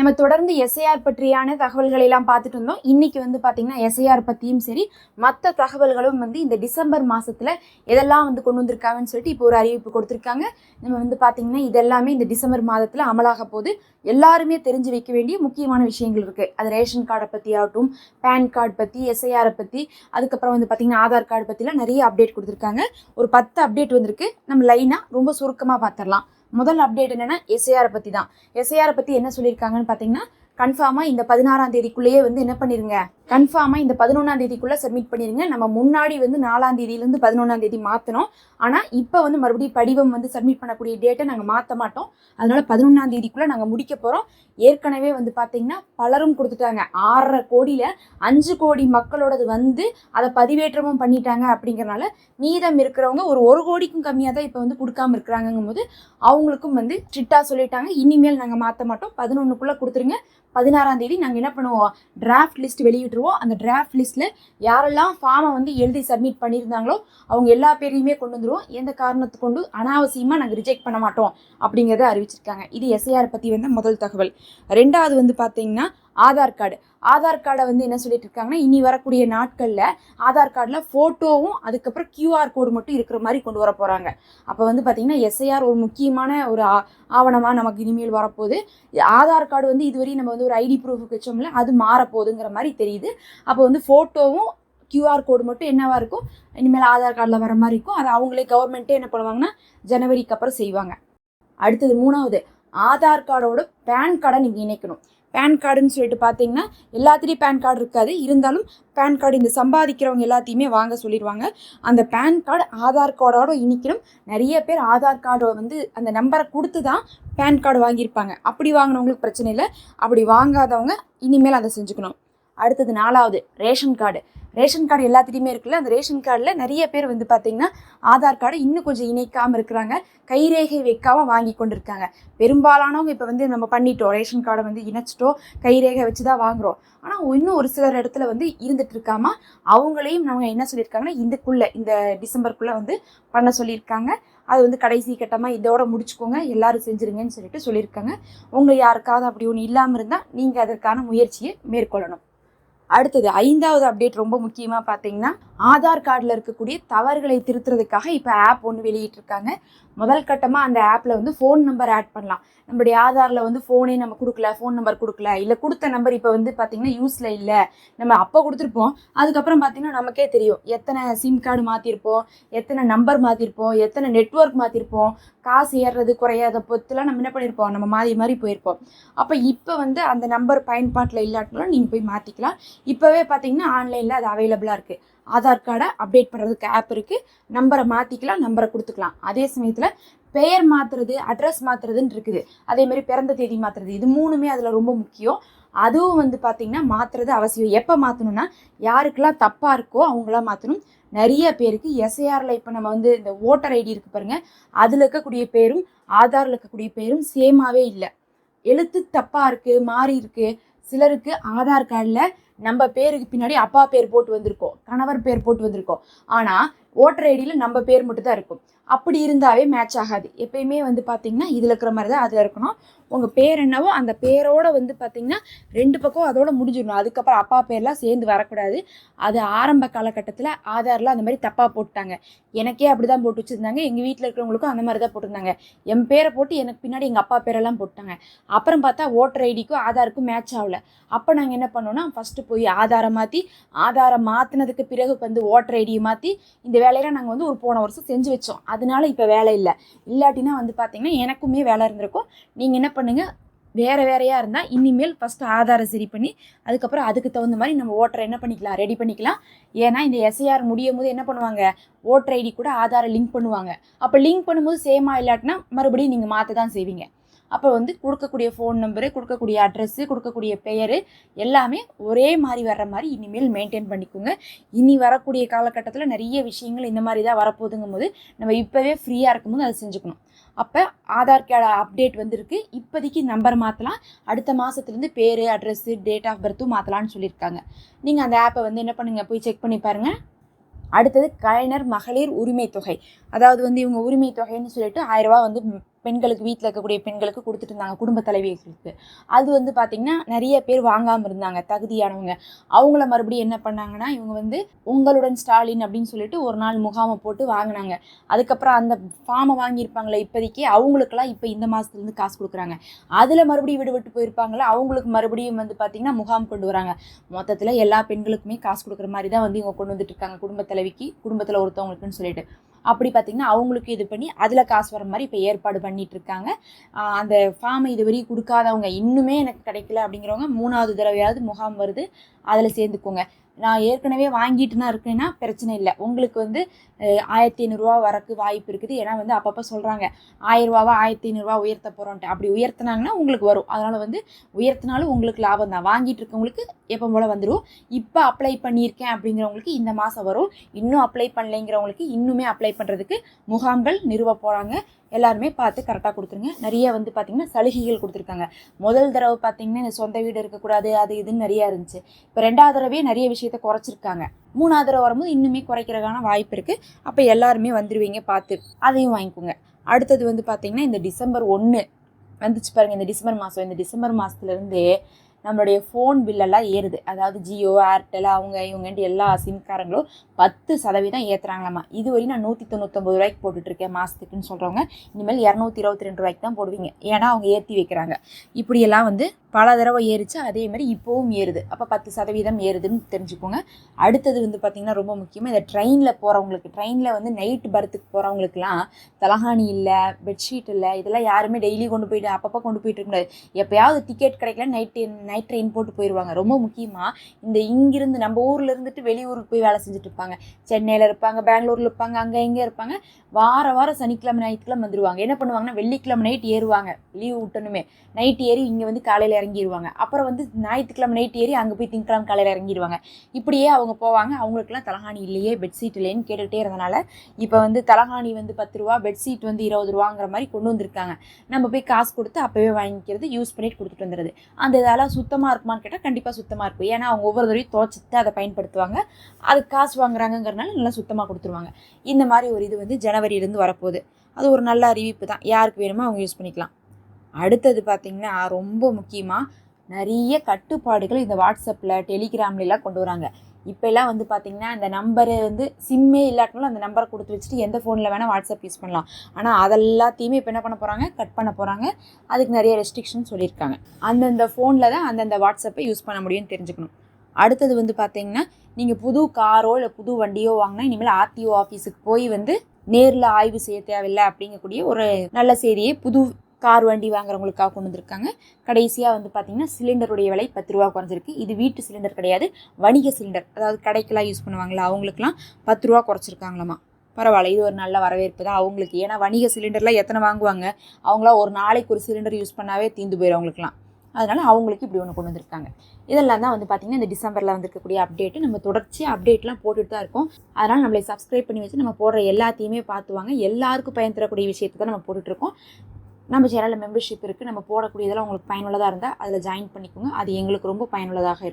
நம்ம தொடர்ந்து எஸ்ஐஆர் பற்றியான தகவல்களை எல்லாம் பார்த்துட்டு இருந்தோம். இன்னைக்கு வந்து பார்த்தீங்கன்னா எஸ்ஐஆர் பற்றியும் சரி மற்ற தகவல்களும் வந்து இந்த டிசம்பர் மாதத்தில் எதெல்லாம் வந்து கொண்டு வந்திருக்காங்கன்னு சொல்லிட்டு இப்போ ஒரு அறிவிப்பு கொடுத்துருக்காங்க. நம்ம வந்து பார்த்தீங்கன்னா இதெல்லாமே இந்த டிசம்பர் மாதத்தில் அமலாக போது எல்லாருமே தெரிஞ்சு வைக்க வேண்டிய முக்கியமான விஷயங்கள் இருக்குது அது ரேஷன் கார்டை பற்றி ஆகட்டும் பேன் கார்டு பற்றி எஸ்ஐஆரை பற்றி அதுக்கப்புறம் வந்து பார்த்திங்கன்னா ஆதார் கார்டு பற்றிலாம் நிறைய அப்டேட் கொடுத்துருக்காங்க. ஒரு பத்து அப்டேட் வந்திருக்கு. நம்ம லைனாக ரொம்ப சுருக்கமாக பார்த்துடலாம் முதல் அப்டேட் என்னென்னா எஸ்ஏஆரை பற்றி தான் எஸ்ஏஆரை பற்றி என்ன சொல்லியிருக்காங்கன்னு பார்த்தீங்கன்னா கன்ஃபார்மாக இந்த பதினாறாம் தேதிக்குள்ளேயே வந்து என்ன பண்ணிருங்க? கன்ஃபார்மாக இந்த பதினொன்றாம் தேதிக்குள்ளே சப்மிட் பண்ணிடுங்க நம்ம முன்னாடி வந்து நாலாம் தேதியிலேருந்து பதினொன்றாம் தேதி மாற்றணும் ஆனால் இப்போ வந்து மறுபடியும் படிவம் வந்து சப்மிட் பண்ணக்கூடிய டேட்டை நாங்கள் மாற்ற மாட்டோம். அதனால் பதினொன்றாம் தேதிக்குள்ளே நாங்கள் முடிக்க போகிறோம் ஏற்கனவே வந்து பார்த்தீங்கன்னா பலரும் கொடுத்துட்டாங்க. ஆறரை கோடியில் அஞ்சு கோடி மக்களோடது வந்து அதை பதிவேற்றமும் பண்ணிட்டாங்க அப்படிங்கிறனால மீதம் இருக்கிறவங்க ஒரு ஒரு கோடிக்கும் கம்மியாக தான் இப்போ வந்து கொடுக்காம இருக்கிறாங்கும் போது அவங்களுக்கும் வந்து ஸ்ட்ரிக்டாக சொல்லிட்டாங்க. இனிமேல் நாங்கள் மாற்ற மாட்டோம். பதினொன்றுக்குள்ளே கொடுத்துருங்க. பதினாறாம் தேதி நாங்கள் என்ன பண்ணுவோம்? டிராஃப்ட் லிஸ்ட் வெளியிட்டுருவோம். அந்த டிராஃப்ட் லிஸ்ட்டில் யாரெல்லாம் ஃபார்மை வந்து எழுதி சப்மிட் பண்ணியிருந்தாங்களோ அவங்க எல்லா பேரையுமே கொண்டு வந்துடுவோம் எந்த காரணத்தை கொண்டு? அனாவசியமாக நாங்கள் ரிஜெக்ட் பண்ண மாட்டோம். அப்படிங்கிறத அறிவிச்சிருக்காங்க. இது எஸ்ஐஆர் பற்றி வந்து முதல் தகவல். ரெண்டாவது வந்து பார்த்தீங்கன்னா ஆதார் கார்டு. ஆதார் கார்டை வந்து என்ன சொல்லிட்டு இருக்காங்கன்னா இனி வரக்கூடிய நாட்களில் ஆதார் கார்டில் ஃபோட்டோவும் அதுக்கப்புறம் கியூஆர் கோடு மட்டும் இருக்கிற மாதிரி கொண்டு வர போகிறாங்க அப்போ வந்து பார்த்திங்கன்னா எஸ்ஐஆர் ஒரு முக்கியமான ஒரு ஆ ஆவணமாக நமக்கு இனிமேல் வரப்போகுது. ஆதார் கார்டு வந்து இதுவரையும் நம்ம வந்து ஒரு ஐடி ப்ரூஃபுக்கு வச்சோம்ல அது மாறப்போகுதுங்கிற மாதிரி தெரியுது. அப்போ வந்து ஃபோட்டோவும் கியூஆர் கோடு மட்டும் என்னவாக இருக்கும்? இனிமேல் ஆதார் கார்டில் வர மாதிரி இருக்கும். அது அவங்களே கவர்மெண்ட்டே என்ன பண்ணுவாங்கன்னா ஜனவரிக்கு அப்புறம் செய்வாங்க. அடுத்தது மூணாவது ஆதார் கார்டோட பேன் கார்டை நீங்கள் இணைக்கணும். பேன் கார்டுன்னு சொல்லிட்டு பார்த்தீங்கன்னா எல்லாத்துலேயும் பேன் கார்டு இருக்காது. இருந்தாலும் பேன் கார்டு இந்த சம்பாதிக்கிறவங்க எல்லாத்தையுமே வாங்க சொல்லிடுவாங்க. அந்த பேன் கார்டு ஆதார் கார்டோட இணைக்கணும். நிறைய பேர் ஆதார் கார்டை வந்து அந்த நம்பரை கொடுத்து தான் பேன் கார்டு வாங்கியிருப்பாங்க. அப்படி வாங்கினவங்களுக்கு பிரச்சனை இல்லை. அப்படி வாங்காதவங்க இனிமேல் அதை செஞ்சுக்கணும். அடுத்தது நாலாவது ரேஷன் கார்டு. ரேஷன் கார்டு எல்லாத்துலேயுமே இருக்குல்ல அந்த ரேஷன் கார்டில் நிறைய பேர் வந்து பார்த்திங்கன்னா ஆதார் கார்டை இன்னும் கொஞ்சம் இணைக்காமல் இருக்கிறாங்க. கைரேகை வைக்காமல் வாங்கி கொண்டு இருக்காங்க பெரும்பாலானவங்க இப்போ வந்து நம்ம பண்ணிட்டோம். ரேஷன் கார்டை வந்து இணைச்சிட்டோம் கைரேகை வச்சு தான் வாங்குகிறோம் ஆனால் இன்னும் ஒரு சிலர் இடத்துல வந்து இருந்துட்டு இருக்காம அவங்களையும் நம்ம என்ன சொல்லியிருக்காங்கன்னா இதுக்குள்ளே இந்த டிசம்பருக்குள்ளே வந்து பண்ண சொல்லியிருக்காங்க. அது வந்து கடைசி கட்டமாக இதோட முடிச்சுக்கோங்க எல்லாரும் செஞ்சுருங்கன்னு சொல்லிட்டு சொல்லியிருக்காங்க. உங்கள் யாருக்காவது அப்படி ஒன்று இல்லாமல் இருந்தால் நீங்கள் அதற்கான முயற்சியை மேற்கொள்ளணும். அடுத்தது ஐந்தாவது அப்டேட் ரொம்ப முக்கியமாக பார்த்தீங்கன்னா ஆதார் கார்டில் இருக்கக்கூடிய தவறுகளை திருத்துறதுக்காக இப்போ ஆப் ஒன்று வெளியிட்டிருக்காங்க. முதல் கட்டமாக அந்த ஆப்பில் வந்து ஃபோன் நம்பர் ஆட் பண்ணலாம். நம்மளுடைய ஆதாரில் வந்து ஃபோனே நம்ம கொடுக்கல ஃபோன் நம்பர் கொடுக்கல இல்லை கொடுத்த நம்பர் இப்போ வந்து பார்த்திங்கன்னா யூஸில் இல்லை. நம்ம அப்போ கொடுத்துருப்போம். அதுக்கப்புறம் பார்த்திங்கன்னா நமக்கே தெரியும். எத்தனை சிம் கார்டு மாற்றிருப்போம் எத்தனை நம்பர் மாற்றிருப்போம் எத்தனை நெட்ஒர்க் மாற்றிருப்போம் காசு ஏறுறது குறையாத பொத்துலாம் நம்ம என்ன பண்ணியிருப்போம் நம்ம மாறி மாறி போயிருப்போம். அப்போ இப்போ வந்து அந்த நம்பர் பயன்பாட்டில் இல்லாட்டினாலும் நீங்கள் போய் மாற்றிக்கலாம் இப்போவே பார்த்திங்கன்னா ஆன்லைனில் அது அவைலபிளாக இருக்குது ஆதார் கார்டை அப்டேட் பண்ணுறதுக்கு ஆப் இருக்குது நம்பரை மாற்றிக்கலாம் நம்பரை கொடுத்துக்கலாம். அதே சமயத்தில் பெயர் மாற்றுறது அட்ரஸ் மாற்றுறதுன்னு இருக்குது. அதே மாதிரி பிறந்த தேதி மாற்றுறது இது மூணுமே அதில் ரொம்ப முக்கியம். அதுவும் வந்து பார்த்திங்கன்னா மாற்றுறது அவசியம். எப்போ மாற்றணும்னா யாருக்கெல்லாம் தப்பாக இருக்கோ அவங்களாம் மாற்றணும் நிறைய பேருக்கு எஸ்ஐஆரில் இப்போ நம்ம வந்து இந்த ஓட்டர் ஐடி இருக்குது பாருங்கள் அதில் இருக்கக்கூடிய பேரும் ஆதாரில் இருக்கக்கூடிய பேரும் சேமாகவே இல்லை. எழுத்து தப்பாக இருக்குது மாறி இருக்குது சிலருக்கு ஆதார் கார்டில் நம்ம பேருக்கு பின்னாடி அப்பா பேர் போட்டு வந்திருக்கோம் கணவர் பேர் போட்டு வந்திருக்கோம். ஆனால் ஓட்டர் ஐடியில் நம்ம பேர் மட்டும் தான் இருக்கும். அப்படி இருந்தாவே மேட்ச் ஆகாது. எப்பயுமே வந்து பார்த்தீங்கன்னா இதில் இருக்கிற மாதிரி தான் அதில் இருக்கணும். உங்கள் பேர் என்னவோ அந்த பேரோடு வந்து பார்த்தீங்கன்னா ரெண்டு பக்கம் அதோட முடிஞ்சிடணும். அதுக்கப்புறம் அப்பா பேர்லாம் சேர்ந்து வரக்கூடாது. அது ஆரம்ப காலகட்டத்தில் ஆதாரில் அந்த மாதிரி தப்பாக போட்டாங்க எனக்கே அப்படி தான் போட்டு வச்சுருந்தாங்க. எங்கள் வீட்டில் இருக்கிறவங்களுக்கும் அந்த மாதிரி தான் போட்டிருந்தாங்க. என் பேரை போட்டு எனக்கு பின்னாடி எங்கள் அப்பா பேரெல்லாம் போட்டாங்க. அப்புறம் பார்த்தா ஓட்டர் ஐடிக்கும் ஆதாருக்கும் மேட்ச் ஆகல. அப்போ நாங்கள் என்ன பண்ணோம்னா ஃபஸ்ட்டு போய் ஆதாரை மாற்றி ஆதாரை மாற்றினதுக்கு பிறகு வந்து ஓட்டர் ஐடியை மாற்றி இந்த வேலையெல்லாம் நாங்கள் வந்து ஒரு போன வருஷம் செஞ்சு வச்சோம். அதனால இப்போ வேலை இல்லை. இல்லாட்டினா வந்து பார்த்தீங்கன்னா எனக்குமே வேலை இருந்திருக்கும். நீங்கள் என்ன பண்ணுங்கள் வேறு வேறையாக இருந்தால் இனிமேல் ஃபஸ்ட்டு ஆதாரை சரி பண்ணி அதுக்கப்புறம் அதுக்கு தகுந்த மாதிரி நம்ம ஓட்டரை என்ன பண்ணிக்கலாம்? ரெடி பண்ணிக்கலாம். ஏன்னா இந்த எஸ்ஐஆர் முடியும் போது என்ன பண்ணுவாங்க? ஓட்டர் ஐடி கூட ஆதாரை லிங்க் பண்ணுவாங்க. அப்போ லிங்க் பண்ணும்போது சேமாக இல்லாட்டினா மறுபடியும் நீங்கள் மாற்ற தான் செய்வீங்க. அப்போ வந்து கொடுக்கக்கூடிய ஃபோன் நம்பரு கொடுக்கக்கூடிய அட்ரஸ்ஸு கொடுக்கக்கூடிய பெயர் எல்லாமே ஒரே மாதிரி வர்ற மாதிரி இனிமேல் மெயின்டைன் பண்ணிக்கோங்க. இனி வரக்கூடிய காலகட்டத்தில் நிறைய விஷயங்கள் இந்த மாதிரி தான் வரப்போகுதுங்கும் போது நம்ம இப்போவே ஃப்ரீயாக இருக்கும்போது அதை செஞ்சுக்கணும். அப்போ ஆதார் கார்டு அப்டேட் வந்திருக்கு. இப்போதைக்கு நம்பர் மாற்றலாம் அடுத்த மாதத்துலேருந்து பேர் அட்ரஸ்ஸு டேட் ஆஃப் பர்த்தும் மாற்றலான்னு சொல்லியிருக்காங்க. நீங்கள் அந்த ஆப்பை வந்து என்ன பண்ணுங்கள் போய் செக் பண்ணி பாருங்கள் அடுத்தது கலைஞர் மகளிர் உரிமை தொகை அதாவது வந்து இவங்க உரிமை தொகைன்னு சொல்லிட்டு ஆயிரரூபா வந்து பெண்களுக்கு வீட்டில் இருக்கக்கூடிய பெண்களுக்கு கொடுத்துட்டு இருந்தாங்க குடும்ப தலைவிகளுக்கு. அது வந்து பார்த்திங்கன்னா நிறைய பேர் வாங்காமல் இருந்தாங்க தகுதியானவங்க. அவங்கள மறுபடியும் என்ன பண்ணாங்கன்னா இவங்க வந்து உங்களுடன் ஸ்டாலின் அப்படின்னு சொல்லிட்டு ஒரு நாள் முகாமை போட்டு வாங்கினாங்க. அதுக்கப்புறம் அந்த ஃபார்மை வாங்கியிருப்பாங்களே இப்போதைக்கு அவங்களுக்கெல்லாம் இப்போ இந்த மாதத்துலேருந்து காசு கொடுக்குறாங்க. அதில் மறுபடியும் விடுபட்டு போயிருப்பாங்களே அவங்களுக்கு மறுபடியும் வந்து பார்த்திங்கன்னா முகாம் கொண்டு வராங்க. மொத்தத்தில் எல்லா பெண்களுக்குமே காசு கொடுக்குற மாதிரி தான் வந்து இவங்க கொண்டு வந்துட்டு இருக்காங்க குடும்ப தலைவிக்கு குடும்பத்தில் ஒருத்தவங்களுக்குன்னு சொல்லிட்டு. அப்படி பார்த்திங்கன்னா அவங்களுக்கு இது பண்ணி அதில் காசு வர மாதிரி இப்போ ஏற்பாடு பண்ணிகிட்ருக்காங்க அந்த ஃபார்மை இது வரையும் கொடுக்காதவங்க இன்னுமே எனக்கு கிடைக்கல அப்படிங்கிறவங்க மூணாவது தடவையாவது முகாம் வருது. அதில் சேர்ந்துக்கோங்க. நான் ஏற்கனவே வாங்கிட்டு தான் இருக்கேன்னா பிரச்சனை இல்லை. உங்களுக்கு வந்து ஆயிரத்தி ஐநூறுரூவா வரக்கு வாய்ப்பு இருக்குது. ஏன்னா வந்து அப்பப்போ சொல்கிறாங்க ஆயிரரூவாவா ஆயிரத்தி ஐநூறுரூவா உயர்த்த போகிறோன்ட்டு அப்படி உயர்த்தினாங்கன்னா உங்களுக்கு வரும். அதனால் வந்து உயர்த்தினாலும் உங்களுக்கு லாபம் தான். வாங்கிட்டு இருக்கவங்களுக்கு எப்போ போல் வந்துடும் இப்போ அப்ளை பண்ணியிருக்கேன் அப்படிங்கிறவங்களுக்கு இந்த மாதம் வரும். இன்னும் அப்ளை பண்ணலைங்கிறவங்களுக்கு இன்னுமே அப்ளை பண்ணுறதுக்கு முகாம்கள் நிறுவ போகிறாங்க எல்லாருமே பார்த்து கரெக்டாக கொடுத்துருங்க. நிறைய வந்து பார்த்திங்கன்னா சலுகைகள் கொடுத்துருக்காங்க. முதல் தடவை பார்த்திங்கன்னா இந்த சொந்த வீடு இருக்கக்கூடாது அது இதுன்னு நிறையா இருந்துச்சு. இப்போ ரெண்டாவது தடவையே நிறைய விஷயத்த குறைச்சிருக்காங்க. மூணாவது தடவை வரும்போது இன்னுமே குறைக்கிறதுக்கான வாய்ப்பு இருக்குது அப்போ எல்லாருமே வந்துடுவீங்க பார்த்து அதையும் வாங்கிக்கோங்க. அடுத்தது வந்து பார்த்திங்கன்னா இந்த டிசம்பர் ஒன்று வந்துச்சு பாருங்கள் இந்த டிசம்பர் மாதம் இந்த டிசம்பர் மாதத்துலேருந்து நம்மளுடைய ஃபோன் பில்லெல்லாம் ஏறுது. அதாவது ஜியோ ஏர்டெல் அவங்க இவங்கன்ட்டு எல்லா சிம்காரங்களும் பத்து சதவீதம் ஏற்றுறாங்களாம்மா இது வரையும் நான் நூற்றி தொண்ணூத்தொம்பது ரூபாய்க்கு போட்டுட்ருக்கேன் மாதத்துக்குன்னு சொல்கிறவங்க இனிமேல் இரநூத்தி இருபத்தி ரெண்டு ரூபாய்க்கு தான் போடுவீங்க. ஏன்னா அவங்க ஏற்றி வைக்கிறாங்க. இப்படியெல்லாம் வந்து பல தடவை ஏறிச்சு. அதே மாதிரி இப்போவும் ஏறுது. அப்போ பத்து சதவீதம் ஏறுதுன்னு தெரிஞ்சுக்கோங்க. அடுத்தது வந்து பார்த்திங்கன்னா ரொம்ப முக்கியமாக இந்த ட்ரெயினில் போகிறவங்களுக்கு ட்ரெயினில் வந்து நைட் பர்த்துக்கு போகிறவங்களுக்குலாம் தலகாணி இல்லை பெட்ஷீட் இல்லை இதெல்லாம் யாருமே டெய்லி கொண்டு போயிட்டு அப்பப்போ கொண்டு போயிட்டு இருக்க முடியாது. எப்போயாவது டிக்கெட் கிடைக்கல நைட் நைட் ட்ரெயின் போட்டு போயிடுவாங்க ரொம்ப முக்கியமாக இந்த இங்கிருந்து நம்ம ஊரில் இருந்துட்டு வெளியூருக்கு போய் வேலை செஞ்சுட்டு இருப்பாங்க. சென்னையில் இருப்பாங்க பெங்களூரில் இருப்பாங்க அங்கே இங்கே இருப்பாங்க. வார வாரம் சனிக்கிழமை ஞாயிற்றுக்கிழமை வந்துடுவாங்க என்ன பண்ணுவாங்கன்னா வெள்ளிக்கிழமை நைட் ஏறுவாங்க. லீவ் விட்டணுமே. நைட் ஏறி இங்கே வந்து காலையில் இறங்கிடுவாங்க அப்புறம் வந்து ஞாயிற்றுக்கிழமை நைட் ஏறி அங்கே போய் திங்கக்கிழமை காலையில் இறங்கிடுவாங்க இப்படியே அவங்க போவாங்க. அவங்களுக்குலாம் தலகாணி இல்லையே பெட்ஷீட் இல்லைன்னு கேட்டுகிட்டே இருந்தனால இப்போ வந்து தலகாணி வந்து பத்து ரூபா பெட்ஷீட் வந்து இருபது ரூபாங்கிற மாதிரி கொண்டு வந்திருக்காங்க. நம்ம போய் காசு கொடுத்து அப்போவே வாங்கிக்கிறது யூஸ் பண்ணிட்டு கொடுத்துட்டு வந்துடுது அந்த இதெல்லாம் சுத்தமாக இருக்குமான்னு கேட்டால் கண்டிப்பாக சுத்தமாக இருக்கும். ஏன்னா அவங்க ஒவ்வொரு தடவையும் துவச்சிட்டு அதை பயன்படுத்துவாங்க. அதுக்கு காசு வாங்குறாங்கங்கிறனால நல்லா சுத்தமாக கொடுத்துருவாங்க. இந்த மாதிரி ஒரு இது வந்து ஜனவரியிலேருந்து வரப்போகுது. அது ஒரு நல்ல அறிவிப்பு தான். யாருக்கு வேணுமோ அவங்க யூஸ் பண்ணிக்கலாம். அடுத்தது பார்த்திங்கன்னா ரொம்ப முக்கியமாக நிறைய கட்டுப்பாடுகள் இந்த வாட்ஸ்அப்பில் டெலிகிராம்லாம் கொண்டு வராங்க. இப்போல்லாம் வந்து பார்த்திங்கன்னா அந்த நம்பரு வந்து சிம்மே இல்லாட்டினாலும் அந்த நம்பரை கொடுத்து வச்சுட்டு எந்த ஃபோனில் வேணால் வாட்ஸ்அப் யூஸ் பண்ணலாம். ஆனால் அதெல்லாத்தையுமே இப்போ என்ன பண்ண போகிறாங்க கட் பண்ண போகிறாங்க அதுக்கு நிறைய ரெஸ்ட்ரிக்ஷன் சொல்லியிருக்காங்க. அந்தந்த ஃபோனில் தான் அந்தந்த வாட்ஸ்அப்பை யூஸ் பண்ண முடியும்னு தெரிஞ்சுக்கணும். அடுத்தது வந்து பார்த்தீங்கன்னா நீங்கள் புது காரோ இல்லை புது வண்டியோ வாங்கினா இனிமேல் ஆர்டிஓ ஆஃபீஸுக்கு போய் வந்து நேரில் ஆய்வு செய்ய தேவையில்லை அப்படிங்கக்கூடிய ஒரு நல்ல செய்தியை புது கார் வண்டி வாங்குறவங்களுக்காக கொண்டு வந்திருக்காங்க. கடைசியாக வந்து பார்த்திங்கன்னா சிலிண்டருடைய விலை பத்து ரூபா குறைஞ்சிருக்கு. இது வீட்டு சிலிண்டர் கிடையாது வணிக சிலிண்டர். அதாவது கடைக்கெல்லாம் யூஸ் பண்ணுவாங்களா அவங்களுக்குலாம் பத்து ரூபா குறைச்சிருக்காங்களாமா. பரவாயில்ல இது ஒரு நல்ல வரவேற்பு தான் அவங்களுக்கு. ஏன்னா வணிக சிலிண்டர்லாம் எத்தனை வாங்குவாங்க? அவங்களாம் ஒரு நாளைக்கு ஒரு சிலிண்டர் யூஸ் பண்ணாவே தீந்து போயிடும் அவங்களுக்குலாம் அதனால் அவங்களுக்கு இப்படி ஒன்று கொண்டு வந்திருக்காங்க. இதெல்லாம் தான் வந்து பார்த்திங்கன்னா இந்த டிசம்பரில் வந்திருக்கக்கூடிய அப்டேட்டு நம்ம தொடர்ச்சியாக அப்டேட்லாம் போட்டுட்டு தான் இருக்கோம். அதனால் நம்மளை சப்ஸ்கிரைப் பண்ணி வச்சு நம்ம போடுற எல்லாத்தையுமே பார்த்துவாங்க எல்லாருக்கும் பயன் தரக்கூடிய விஷயத்தை தான் நம்ம போட்டுட்ருக்கோம் நம்ம சேனலில் மெம்பர்ஷிப் இருக்குது நம்ம போடக்கூடியதெல்லாம் உங்களுக்கு பயனுள்ளதாக இருந்தால் அதில் ஜாயின் பண்ணிக்கோங்க. அது எங்களுக்கு ரொம்ப பயனுள்ளதாக இருக்கும்.